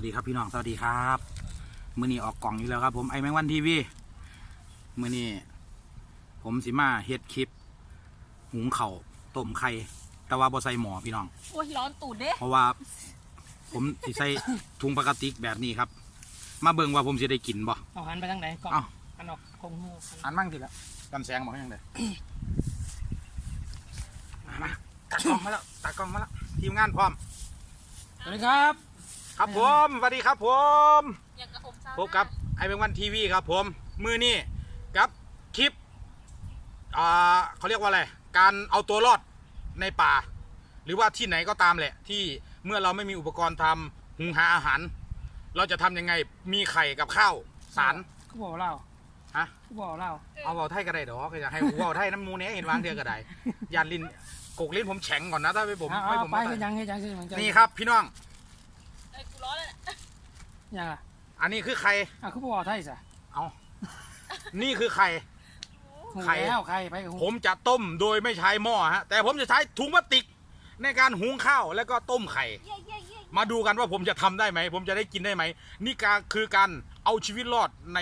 วัสดีครับพี่น้องสวัสดีครับมือนี้ออกกล่องอยู่แล้วครับ ผมไอแมงวันทีวีมือนี้ผมสิมาเฮ็ดคลิป หุงเข่าวต้มไข่แต่ว่าบ่ใส่หมอพี่น้อง โอ้ยร้อนตูดเด้เพราะว่า ผมสิใส่ถุงพลาสติกแบบนี้ครับ มาเบิ่งว่าผมสิได้กินบ่ เอาหันไปทางไหนก่อนเอ้า หันออกคงหูอันมั่งทีละกันแสงบอกให้ยังไงมามาตัดกล้องมาแล้วตัดกล้องมาแล้วทีมงานพร้อมสวัสดีครับ ครับผมสวัสดีครับผมอย่างกับผมซาพบกับไอเบงวันทีวีครับผมมือนี่กับคลิปอ่าเขาเรียกว่าอะไรการเอาตัวรอดในป่า หรือว่าที่ไหนก็ตามแหละ ที่เมื่อเราไม่มีอุปกรณ์ทำหุงหาอาหาร เราจะทำยังไงมีไข่กับข้าวสารเขาบอกเล่าฮะเขาบอกเล่าเอาเบาไทยก็ได้ดอกอยากให้หูเบาไทยน้ำมูเนี้ยเห็นวางเดียวก็ได้ยานลิ้นกกลิ้นผมแข็งก่อนนะถ้าไม่ผมเอาไม่เอาผมไปไม่ให้ได้ยังให้ยังสิมันจะนี่ครับพี่น้อง เอ้ยกูร้อนเลยนะ ยังอะอันนี้คือไข่อะเขาบอกไทยสะเอานี่คือไข่หูไข่ แล้วไข่ไปกับหูผมจะต้มโดยไม่ใช้หม้อฮะ แต่ผมจะใช้ถุงพลาสติกในการหุงข้าวแล้วก็ต้มไข่เย่เย่เย่มาดูกันว่าผมจะทำได้ไหม ผมจะได้กินได้ไหม นี่การคือการเอาชีวิตรอดใน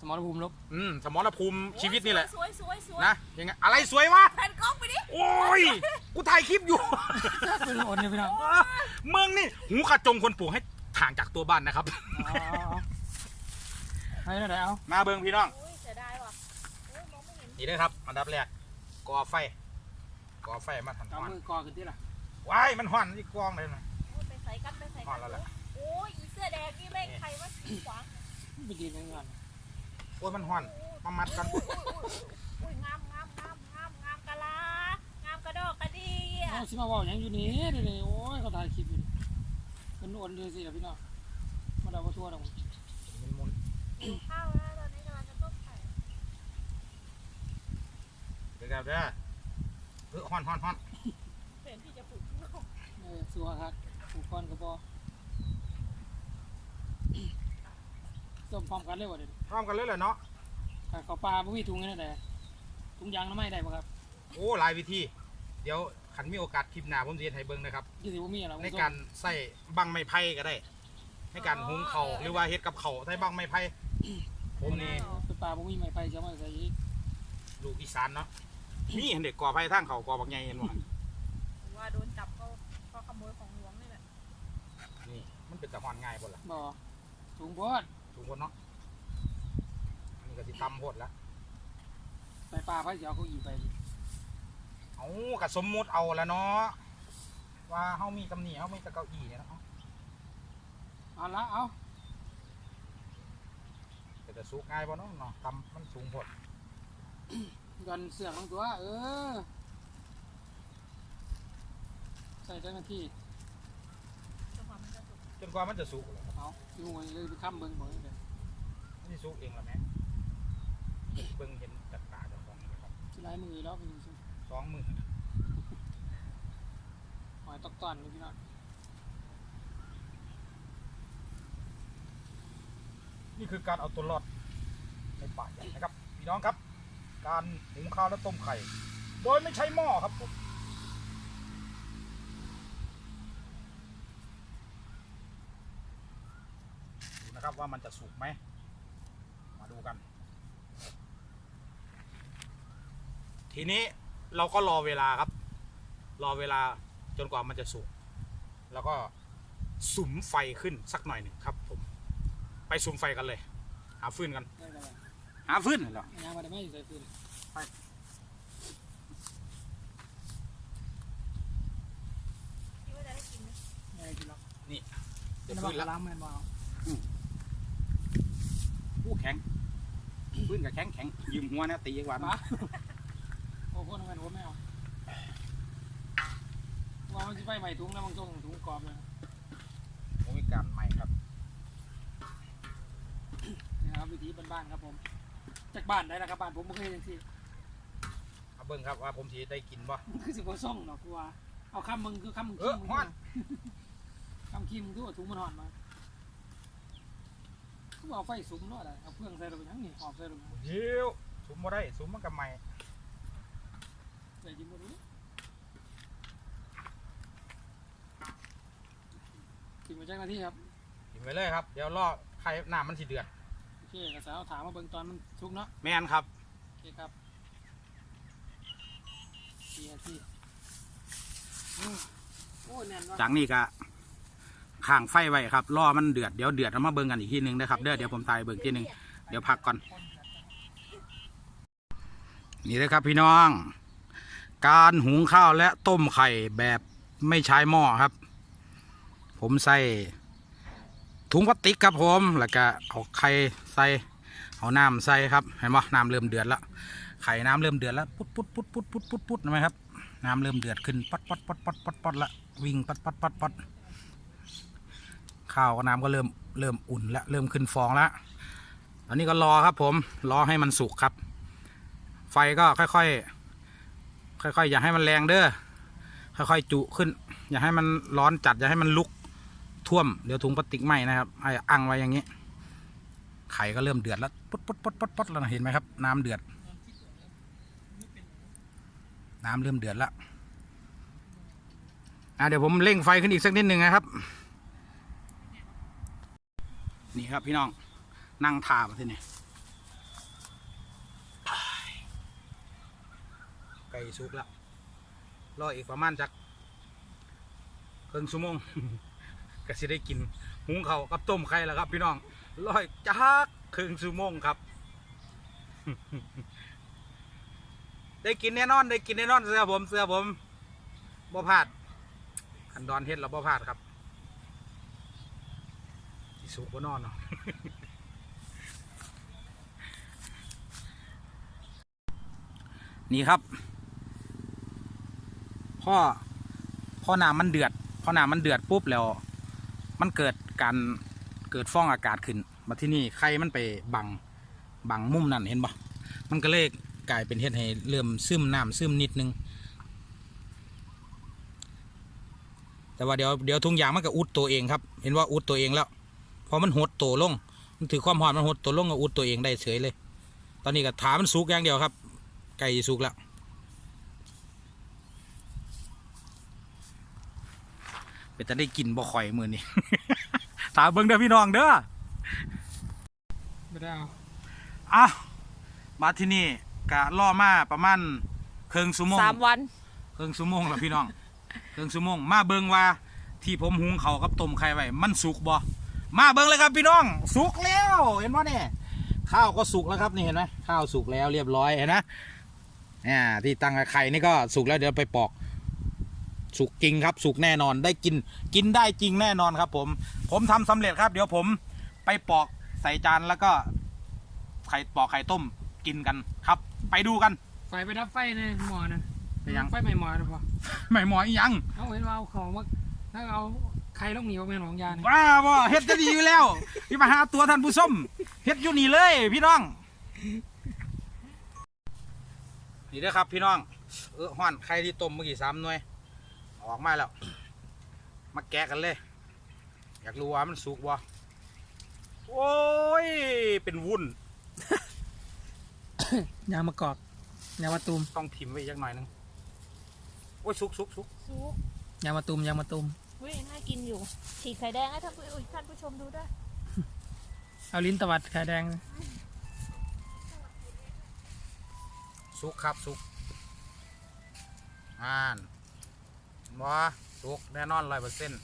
สมรภูมิลบอืมสมรภูมิชีวิตนี่แหละ สวยสวยสวยนะยังไงอะไรสวยวะ แผ่นกล้องไปดิ โอ้ย กูถ่ายคลิปอยู่ เป็นโอนเลยพี่น้องมึงนี่ หูกระจงคนปลูกให้ ห่างจากตัวบ้านนะครับเอาเอาเอาให้ได้ไหนเอามาเบิงพี่น้องโอ้ยเสียดายว่ะโอ้ยมองไม่เห็นนี่นะครับอันดับแรกก่อไฟก่อไฟมาทันเอาห้อนมือกอขึ้นที่ล่ะว้ายมันห้อนที่กองเลยนะโอ้ยไปใส่กันไปใส่พอกันแล้วแหละ โอ้ยอีเสื้อแดงนี่แม่งใครมาขีดขวางไปยืนยังก่อนโอ้ยมันห้อน มามัดกันโอ้ยงามงามงามงามงามกะลางามกระดอกกระเดียเอาสิมาเว่าอย่างอยู่นี่เดี๋ยวนี้โอ้ยเขาถ่ายคลิปอยู่นี่ เป็นโอนเลยสิล่ะพี่น้องมาดาวทั่วดอกมันมุนหิวข้าวแล้วตอนนี้กำลังจะต้มไข่เดี๋ยวเดี๋ยวเออฮ้อนฮ้อนฮ้อนเห็นที่จะปลูกเออสัวครับผูกก้อนกระบอกต้มพร้อมกันเลยวะเดี๋ยวนี้พร้อมกันเลยเหรอเนาะถ้าเขาปลาบ่มีถุงนี่นะแต่ถุงยางน้ำไม่ได้ป่ะครับ โอ้หลายวิธี เดี๋ยว ขันมีโอกาสคลิปหน้าผมจะเฮ็ดให้เบิ่งนะครับ ยี่สิบมีอะไรในการใส่บังไม้ไผ่ก็ได้ในการหุงเขาวหรือว่าเฮ็ดกับเขาวใส่บังไม้ไผ่ผมนี่เป็นปลาบ่มีไม้ไผ่จะมาใส่อีกลูกอีสานเนาะมีเห็นเด็กก่อไผ่ทางเขาก่อบักใหญ่เห็นบ่ว่าโดนจับก็ก็ขโมยของหลวงนี่แหละนี่มันเป็นตะหอนง่ายบ่ล่ะบ่ถุงโพดถูกคนเนาะอันนี้ก็สิตำโพดแล้วไปปลาไผ่จะเอาเขาอีไป เอาก็สมมุติเอาแล้วเนาะว่าเฮามีตำหนิเฮามีแตะเก้าอี้เนี่ยเนาะเอาละเอาแต่จะสุกง่ายบ่เนาะเนาะตำมันสูงโพดยันเสือกของตัวเออใส่เจ้าหน้าที่จังหวะมันจะสุกจนกว่ามันจะสุกเลยครับเอาอยู่งวยเลยไปค้ำเบิ่งบ่ได้เลยมันสิสุกเองล่ะแม่เบิ่งเห็นจากตาเจ้าของนี่ครับสิหลายมือแล้วเป็นจังซี่ สองมือหอยตอกตอนนี่พี่น้องนี่คือการเอาตัวรอดในป่าใหญ่นะครับ พี่น้องครับ การหุงข้าวและต้มไข่ โดยไม่ใช้หม้อครับผมดูนะครับว่ามันจะสุกไหม มาดูกัน ทีนี้ เราก็รอเวลาครับ รอเวลาจนกว่ามันจะสุกแล้วก็สุมไฟขึ้นสักหน่อยหนึ่งครับ ผม ไปสุมไฟกันเลย หาฟืนกันได้ได้ได้หาฟืนเหรอยางมาได้ไหมใส่ฟืนคิดว่าจะได้กินไหมไม่ได้กินหรอกเดี๋ยวน้ำฟืมันนแล้วล้างมันบ่เอาผู้แข็งฟืนกับแข็งแข็งยืมหัวนะตีอีกวันปะโอ้โหน้ำมันผมไม่เอาว่ามันจะไฟใหม่ถุงแล้วมันต้องถุงกรอบเลยผมมีการใหม่ครับนี่นะครับวิธีบ้านๆครับผม จากบ้านได้แล้วครับบ้านผมไม่เคยยังที่มาเบิ่งครับว่าผมทีได้กินบ่มันคือสิบว่าซ่องเนาะกูว่าเอาคำมึงคือคำมึงเออฮ้อนคำขี้มึงคือว่าถุงมันหอนมากูเอาไฟสุมเนาะอะไรเอาเพื่องใส่ลงไปทั้งนี่หอบใส่ลงไปเดี๋ยวสุมบ่ได้สุมมันกับใหม่ ใส่ยิงมาดูกินมาจากหน้าที่ครับกินไปเลยครับ เดี๋ยวรอไข่น้ำมันสิเดือด โอเคกระสาวถามมาเบิ่งตอนมันสุกเนาะแม่นครับ โอเคครับสี่นาทีอืมโอ้ยแน่นว่ะจากนี้ก็ข้างไฟไว้ครับรอมันเดือดเดี๋ยวเดือดเอามาเบิ่งกันอีกทีหนึงนะครับเด้อเดี๋ยวผมตายเบิ่งทีหนึงเดี๋ยวพักก่อน นี่เลยครับพี่น้อง การหุงข้าวและต้มไข่แบบไม่ใช้หม้อครับ ผมใส่ถุงพลาสติกครับผมแล้วก็เอาไข่ใส่เอาน้ำใส่ครับเห็นไหมน้ำเริ่มเดือดแล้วไข่น้ำเริ่มเดือดแล้วปุ๊ดปุ๊ดปุ๊ดปุ๊ดปุ๊ดปุ๊ดปุ๊ดเห็นไหมครับน้ำเริ่มเดือดขึ้นปัดปัดปัดปัดปัดปัดละวิ่งปัดปัดปัดปัดข้าวกับน้ำก็เริ่มเริ่มอุ่นแล้วเริ่มขึ้นฟองแล้วตอนนี้ก็รอครับผมรอให้มันสุกครับ ไฟก็ค่อย ๆ ค่อยๆ อย่าให้มันแรงเด้อค่อยๆจุขึ้น อย่าให้มันร้อนจัด อย่าให้มันลุกท่วมเดี๋ยวถุงพลาสติกไหม้นะครับไอ้อังไว้อย่างนี้ ไข่ก็เริ่มเดือดแล้วปุ๊ดปุ๊ดปุ๊ดปุ๊ดปุ๊ดแล้วนะเห็นไหมครับ น้ำเดือด น้ำเริ่มเดือดแล้วอะเดี๋ยวผมเร่งไฟขึ้นอีกสักนิดหนึ่งนะครับ นี่ครับพี่น้องนั่งทามาที่นี่ ก่สุกแล้วรออีกประมาณจักครึ่งชั่วโมง ก็สิได้กินหุงเขากับต้มไข่แล้วครับ พี่น้องรออีกจักครึ่งชั่วโมงครับ ได้กินแน่นอน ได้กินแน่นอนเสื้อผมเสื้อผมบ่พลาดขันดอนเฮ็ดแล้วบ่พลาดครับสิสุกบ่นอนเนาะนี่ครับ พ่อพ่อน้ำมันเดือดพ่อน้ำมันเดือดปุ๊บแล้ว มันเกิดการเกิดฟองอากาศขึ้นมาที่นี่ไข่มันไปบังบังมุมนั่นเห็นปะมันก็เลยกลายเป็นเฮ็ดให้เริ่มซึมน้ำซึมนิดนึง แต่ว่าเดี๋ยวเดี๋ยวทุ่งยางมันก็อุดตัวเองครับ เห็นว่าอุดตัวเองแล้วพอมันหดตัวลง มันถือความหอมมันหดตัวลงก็อุดตัวเองได้เฉยเลย ตอนนี้ก็ถามันสุกอย่างเดียวครับ ไก่สุกแล้ว เป็นจะได้กินบ่ข่อยมือนี่ ถามเบิ่งเด้อพี่น้องเด้อไม่ได้เอาอะมาที่นี่กะล่อมาประมาณครึ่งชั่วโมงสามวันครึ่งชั่วโมงแล้วพี่น้องครึ่งชั่วโมงมาเบิ่งว่า ที่ผมหุงเขาวกับต้มไข่ไว้มันสุกบ่มาเบิ่งเลยครับพี่น้อง สุกแล้วเห็นบ่เนี่ยข้าวก็สุกแล้วครับนี่เห็นไหมข้าวสุกแล้วเรียบร้อยเห็นนะเนี่ยที่ตั้งไข่นี่ก็สุกแล้วเดี๋ยวไปปอก สุกจริงครับ สุกแน่นอนได้กิน กินได้จริงแน่นอนครับ ผม ผมทำสำเร็จครับ เดี๋ยวผมไปปอกใส่จานแล้วก็ไข่ปอกไข่ต้มกินกันครับ ไปดูกันไฟไปดับไฟในหม้อนั่นไปยังไฟไม่หม้อหรือเปล่าไม่หมออีหยังเอาเห็นว่าเอาของมาถ้าเอาใครต้องหนีออกมาของยาเนี่ยว้าบ่เฮ็ดจะดีอยู่แล้วพี่มาหาตัวท่านผู้ชมเฮ็ดอยู่นี่เลย พี่น้อง นี่เด้อครับ พี่น้องเออห้อนไข่ที่ต้มเมื่อกี้สามหน่วย ออกมาแล้ว มาแกะกันเลย อยากรู้ว่ามันสุกบ่โอ้ย เป็นวุ่น ยางมะกอกยางมะตูมต้องพิมพ์ไว้อีกหน่อยหนึง โอ้ยสุกสุกสุกซุปยางมะตูมยางมะตูมเฮ้ยน่ากินอยู่ฉีกไข่แดงให้ท่านผู้อุ๊ยท่านผู้ชมดูด้วยเอาลิ้นตวัดไข่แดงสุกครับสุกอ่าน บ่สุกแน่นอนร้อยเปอร์เซ็นต์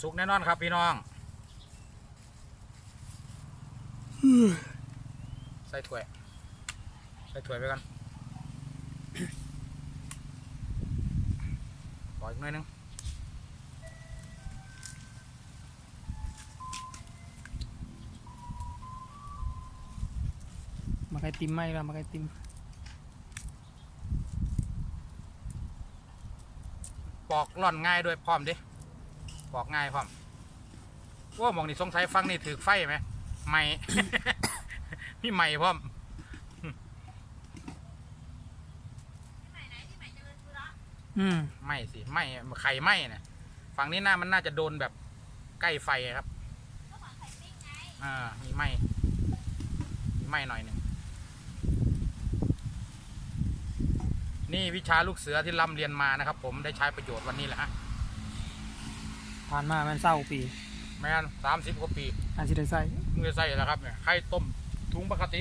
สุกแน่นอนครับพี่น้องใส่ถ้วยใส่ถ้วยไปกันปล่อย กหน่อยหนึงมาไข่ติมไหมล่ะมาไข่ติมปอกร่อนง่ายด้วยพร้อมดิปอกง่ายพร้อมว่าหมองนี่สงสัยฟังนี่ถือไฟไหมไม่พี่ใหม่พร้อมอืมไหม่สิไหม่ไข่ไหม้นะฝั่งนี้หน้ามันน่าจะโดนแบบใกล้ไฟครับอ่ามีไหม้มีไหม้หน่อยหนึ่ง นี่วิชาลูกเสือที่ร่ำเรียนมานะครับ ผมได้ใช้ประโยชน์วันนี้แหละฮะผ่านมามันเศร้าปีแมนสามสิบกว่าปีอันที่ได้ใส่มือใส่แล้วครับเนี่ยไข่ต้มถุงปกติ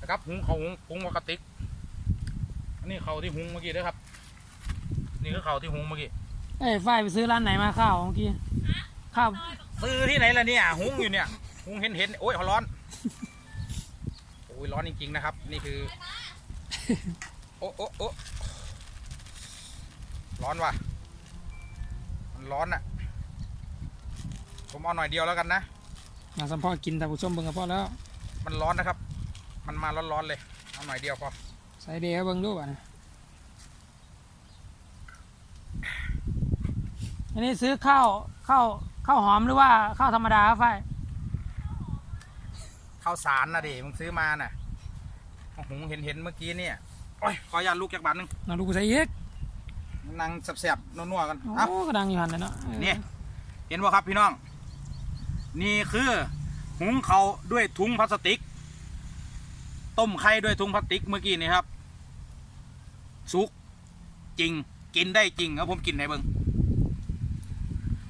นะครับหุงเขาหุงหุงปกติอันนี้เขาที่หุงเมื่อกี้ด้วยครับ นี่คือเขาที่หุงเมื่อกี้เอ้ยฝ้ายไปซื้อร้านไหนมาข้าวเมื่อกี้ข้าวซื้อที่ไหนล่ะเนี่ยหุงอยู่เนี่ยหุงเห็นเห็นโอ้ยร้อนโอ้ยร้อนจริงๆนะครับ นี่คือโอ้โอ้โอ้ร้อนว่ะ มันร้อนอะผมเอาหน่อยเดียวแล้วกันนะมาสัมพอกินแต่ผู้ชมเบิ่งกับพ่อแล้ว มันร้อนนะครับ มันมาร้อนๆเลย เอาหน่อยเดียวพอ ใส่เดียวเบิ่งดูอะนะอันนี้ซื้อข้าวข้าวข้าวหอมหรือว่าข้าวธรรมดาครับฝ้ายข้าวสารนะดิมึงซื้อมาน่ะหุงเห็นเห็นๆเมื่อกี้เนี่ยโอ้ยขออนุญาตลูกจากบาทหนึงน้องดูกูใส่เยกนั่งแสบๆนัวๆกันโอ้เอ้าก็ดังอยู่หันเลยเนาะออนี่เห็นว่าครับพี่น้อง นี่คือหุงเขาวด้วยถุงพลาสติก ต้มไข่ด้วยถุงพลาสติกเมื่อกี้นี่ครับสุกจริงกินได้จริงครับผมกินได้เบิ้ง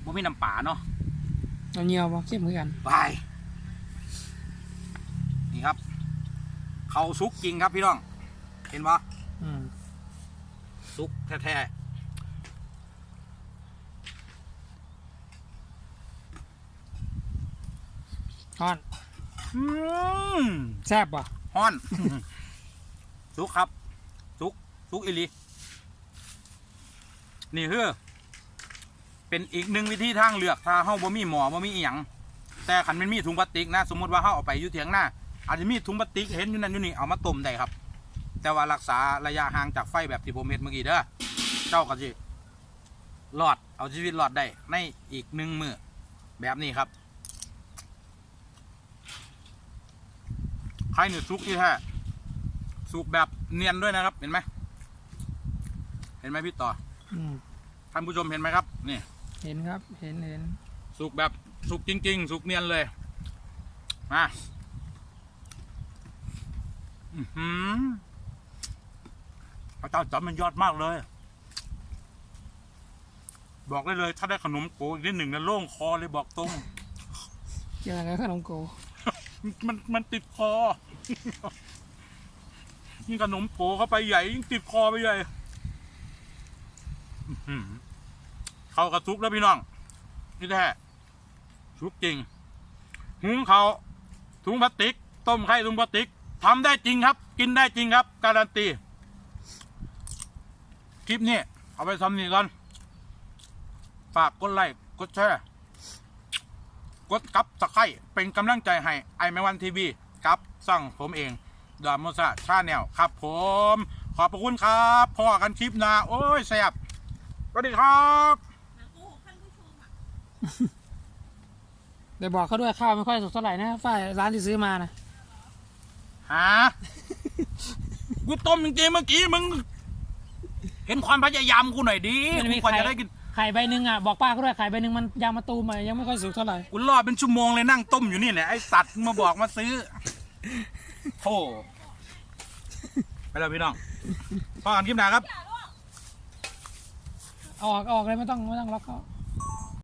บ่มีน้ำป่าเนาะเอาเงียวบ่เข้มเหมือนกันไปนี่ครับเขาสุกจริงครับพี่น้อง เห็นปะอืมสุกแท้ๆฮ้อนอืมแซ่บป่ะฮ้อนสุกครับสุกสุกอีหลี นี่คือ เป็นอีกหนึ่งวิธีทางเลือกถ้าเฮาบ่มีหมอบ่มีอีหยังแต่คันมันมีถุงพลาสติกนะ สมมติว่าเฮาเอาไปอยู่เถียงหน้าอาจจะมีถุงพลาสติกเห็นอยู่นั่นอยู่นี่เอามาต้มได้ครับ แต่ว่ารักษาระยะห่างจากไฟแบบที่ผมเห็นเมื่อกี้เด้อเจ้าก็สิรอดเอาชีวิตรอดได้ในอีกหนึ่งมือแบบนี้ครับไข่หนึ่สุกที่แท้สุกแบบเนียนด้วยนะครับ เห็นไหมเห็นไหมพี่ต่ออืมท่านผู้ชมเห็นไหมครับนี่เห็นครับ เห็นเห็นสุกแบบสุกจริง ๆ สุกเนียนเลยมา อือหือ พระเจ้าจอมมันยอดมากเลย บอกได้เลย ถ้าได้ขนมโกอีกนิดหนึ่งนะโล่งคอเลยบอกตรง เกี่ยวอะไรกับขนมโกมันมันติดคอ ยิ่งขนมโผเข้าไปใหญ่ ยิ่งติดคอไปใหญ่อื้อหือเข้ากระซุกแล้วพี่น้อง นี่แท้ซุกจริง หุงเขาวถุงพลาสติก ต้มไข่ถุงพลาสติกทำได้จริงครับ กินได้จริงครับ การันตี คลิปนี้ เอาไปทำนี่ก่อนฝากกดไลค์กดแชร์กดกับตะไคร่เป็นกำลังใจให้ไอแมวันทีวีกับสั่งผมเองดามโมซาชาแนลครับผม ขอบพระคุณครับพอกันคลิปหนาโอ้ยแซ่บสวัสดีครับนะโอ้ท่านผู้ชมอะเดี๋ยวบอกเขาด้วยข้าวไม่ค่อยสุกเท่าไหร่นะฝ้ายร้านที่ซื้อมานะ หา กูต้มจริงๆเมื่อกี้มึง เห็นความพยายามกูหน่อยดิมันมีกูกว่าไข่จะได้กินไข่ใบหนึ่งอะบอกป้าเขาด้วยไข่ใบหนึ่งมันยางมะตูมอะยังไม่ค่อยสุกเท่าไหร่กูรอเป็นชั่วโมงเลยนั่งต้มอยู่นี่เนี่ยไอสัตว์มึงมาบอกมาซื้อโธ่ไปแล้วพี่น้องพอกันคลิปหนาครับ เอาออกเอาออกเลยไม่ต้องไม่ต้องล็อกเขา